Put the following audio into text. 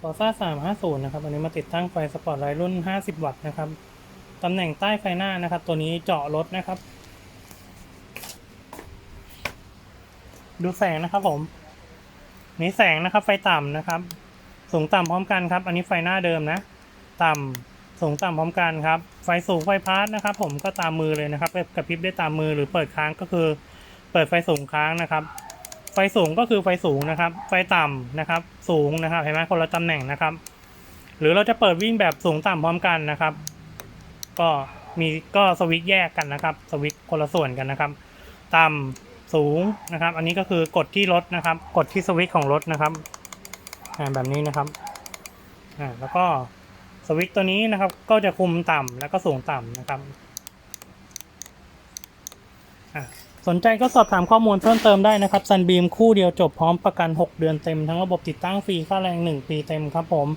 ฟอร์ซ่า350 นะครับ อันนี้มาติดตั้งไฟสปอร์ตไลท์รุ่น 50 วัตต์นะครับ ตำแหน่งใต้ไฟหน้านะครับ ตัวนี้เจาะรถนะครับ ดูแสงนะครับผม นี่แสงนะครับ ไฟต่ำนะครับ สูงต่ำพร้อมกันครับ อันนี้ไฟหน้าเดิมนะ ต่ำสูงต่ำพร้อมกันครับ ไฟสูงไฟพาร์ทนะครับ ผมก็ตามมือเลยนะครับกระพริบได้ตามมือหรือเปิดค้างก็คือ เปิดไฟสูงค้างนะครับ ไฟสูงก็คือไฟสูงนะครับ ไฟต่ำนะครับ สูงนะครับเห็นไหมคนละตำแหน่งนะครับ หรือเราจะเปิดวิ่งแบบสูงต่ำพร้อมกันนะครับ ก็มีก็สวิตช์แยกกันนะครับ สวิตช์คนละส่วนกันนะครับ ต่ำสูงนะครับ อันนี้ก็คือกดที่รถนะครับ กดที่สวิตช์ของรถนะครับอ่าแบบนี้นะครับอ่าแล้วก็สวิตช์ตัวนี้นะครับ ก็จะคุมต่ำแล้วก็สูงต่ำนะครับ สนใจก็สอบถามข้อมูลเพิ่มเติมได้นะครับซันบีมคู่เดียวจบพร้อมประกัน 6 เดือนเต็มทั้งระบบติดตั้งฟรีค่าแรง 1 ปีเต็มครับผม